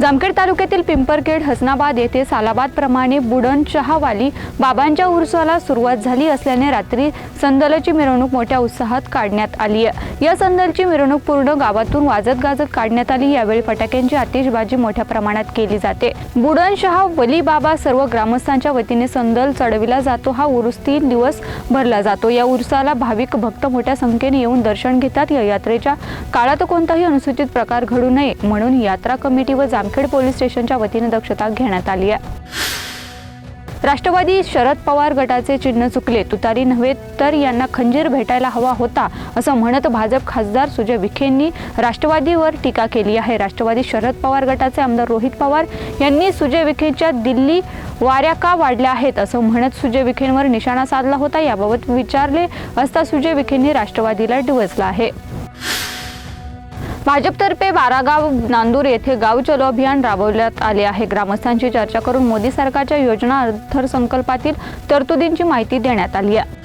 जामखेड तालुक्यातील पिंपरखेड हसनाबाद येथे सालाबाद प्रमाणे बुडण चहावाली बाबांच्या उर्साला सुरुवात झाली असल्याने रात्री संदलची मिरवणूक मोठ्या उत्साहात काढण्यात आली आहे. या संदलची मिरवणूक पूर्ण गावातून वाजत गाजत काढण्यात आली. यावेळी फटाक्यांची आतिषबाजी मोठ्या प्रमाणात केली जाते. बुडणशहा वली बाबा सर्व ग्रामस्थांच्या वतीने संदल चढविला जातो. हा उरुस तीन दिवस भरला जातो. या उरसाला भाविक भक्त मोठ्या संख्येने येऊन दर्शन घेतात. या यात्रेच्या काळात कोणताही अनुसूचित प्रकार घडू नये म्हणून यात्रा कमिटी व जाम जामखेड पोलीस स्टेशनच्या वतीने दक्षता घेण्यात आली आहे. राष्ट्रवादी शरद पवार गटाचे चिन्ह चुकले. तुतारी नव्हे तर यांना खंजीर भेटायला हवा होता असं म्हणत भाजप खासदार सुजय विखेंनी राष्ट्रवादीवर टीका केली आहे. राष्ट्रवादी शरद पवार गटाचे आमदार रोहित पवार यांनी सुजय विखेंच्या दिल्ली वाऱ्या का वाढल्या आहेत असं म्हणत सुजय विखेंवर निशाणा साधला होता. याबाबत विचारले असता सुजय विखेंनी राष्ट्रवादीला डिवचला आहे. भाजपतर्फे बारागाव नांदूर येथे गाव चलो अभियान राबवण्यात आले आहे. ग्रामस्थांची चर्चा करून मोदी सरकारच्या योजना अर्थसंकल्पातील तरतुदींची माहिती देण्यात आली आहे.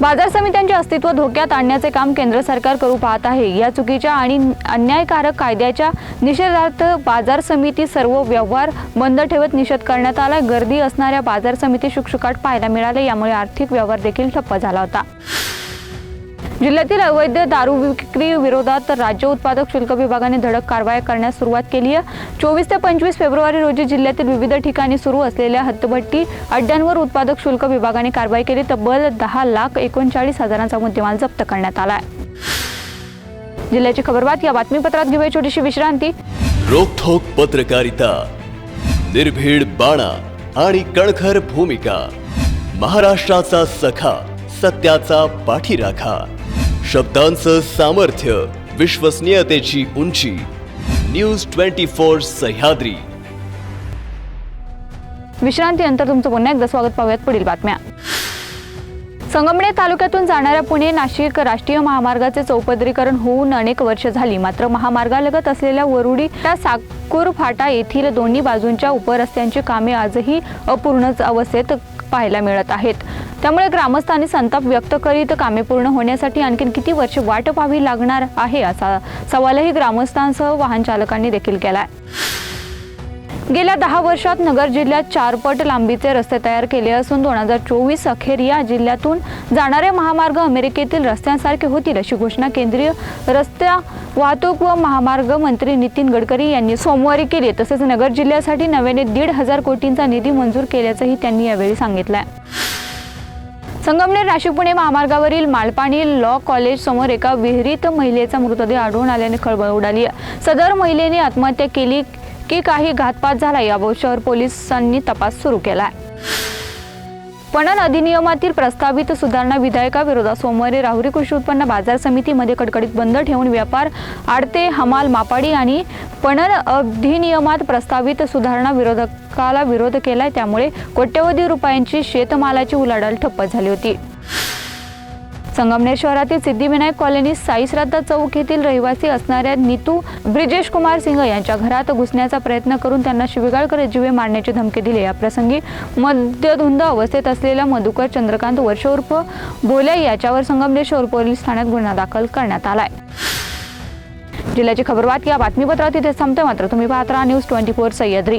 बाजार समित्यांचे अस्तित्व धोक्यात आणण्याचे काम केंद्र सरकार करू पाहत आहे. या चुकीच्या आणि अन्यायकारक कायद्याच्या निषेधार्थ बाजार समिती सर्व व्यवहार बंद ठेवत निषेध करण्यात आला गर्दी असणाऱ्या बाजार समिती शुकशुकाट पाहायला मिळाले. यामुळे आर्थिक व्यवहार देखील ठप्प झाला होता. जिल्ह्यातील अवैध दारू विक्री विरोधात राज्य उत्पादक शुल्क विभागाने धडक कारवाई करण्यास सुरुवात केली आहे. चोवीस ते पंचवीस फेब्रुवारी रोजी जिल्ह्यातील विविध ठिकाणी सुरू असलेल्या हत्तभट्टी अड्ड्यांवर उत्पादक शुल्क विभागाने कारवाई केली. तब्बल दहा लाख एकोणचाळीस हजारांचा मुद्देमाल जप्त करण्यात आला आहे जिल्ह्याची खबरबात या बातमीपत्रात घेऊया छोटीशी विश्रांती. रोखोक पत्रकारिता निर्भीड बाणा आणि कणखर भूमिका महाराष्ट्राचा सखा सत्याचा पाठीराखा. शब्दांचं सामर्थ्य विश्वसनीयतेची उंची. न्यूज ट्वेंटी फोर सह्याद्री विश्रांतीनंतर तुमचं पुन्हा एकदा स्वागत पाहूयात पुढील बातम्या. संगमनेर तालुक्यातून जाणाऱ्या पुणे नाशिक राष्ट्रीय महामार्गाचे चौपदरीकरण होऊन अनेक वर्ष झाली. मात्र महामार्गालगत असलेल्या वरुडी त्या साकूर फाटा येथील दोन्ही बाजूंच्या उपरस्त्यांची कामे आजही अपूर्णच अवस्थेत पाहायला मिळत आहेत. त्यामुळे ग्रामस्थांनी संताप व्यक्त करीत कामे पूर्ण होण्यासाठी आणखी किती वर्ष वाट पाहावी लागणार आहे असा सवालही ग्रामस्थांसह वाहन चालकांनी देखील केला गेल्या दहा वर्षात नगर जिल्ह्यात चारपट लांबीचे रस्ते तयार केले असून दोन हजार चोवीस अखेर या जिल्ह्यातून जाणारे महामार्ग अमेरिकेतील रस्त्यांसारखे होतील अशी घोषणा केंद्रीय रस्त्या वाहतूक व महामार्ग मंत्री नितीन गडकरी यांनी सोमवारी केली. तसेच नगर जिल्ह्यासाठी नव्याने दीड हजार कोटींचा निधी मंजूर केल्याचंही त्यांनी यावेळी सांगितलं संगमनेर नाशिक पुणे महामार्गावरील मालपाणी लॉ कॉलेज समोर एका विहिरीत महिलेचा मृतदेह आढळून आल्याने खळबळ उडाली. सदर महिलेने आत्महत्या केली की काही घातपात झाला याबाबत शहर पोलिसांनी तपास सुरू केला आहे पणन अधिनियमातील प्रस्तावित सुधारणा विधेयकाविरोधात सोमवारी राहुरी कृषी उत्पन्न बाजार समितीमध्ये कडकडीत बंद ठेवून व्यापार आडते हमाल मापाडी आणि पणन अधिनियमात प्रस्तावित सुधारणा विरोधकाला विरोध केलाय. त्यामुळे कोट्यवधी रुपयांची शेतमालाची उलाढाल ठप्प झाली होती. संगमनेर शहरातील सिद्धिविनायक कॉलनी साई श्रद्धा चौक येथील रहिवासी असणाऱ्या नीतू ब्रिजेश कुमार सिंग यांच्या घरात घुसण्याचा प्रयत्न करून त्यांना शिवीगाळ करत जीवे मारण्याची धमकी दिली. या प्रसंगी मद्यधुंद अवस्थेत असलेल्या मधुकर चंद्रकांत वर्ष उर्फ भोल्या याच्यावर संगमनेर शहर पोलीस ठाण्यात गुन्हा दाखल करण्यात आलाय. जिल्ह्याची खबरबात या बातमीपत्रात इथे संपते मात्र तुम्ही पाहत राहा न्यूज ट्वेंटी फोर सह्याद्री.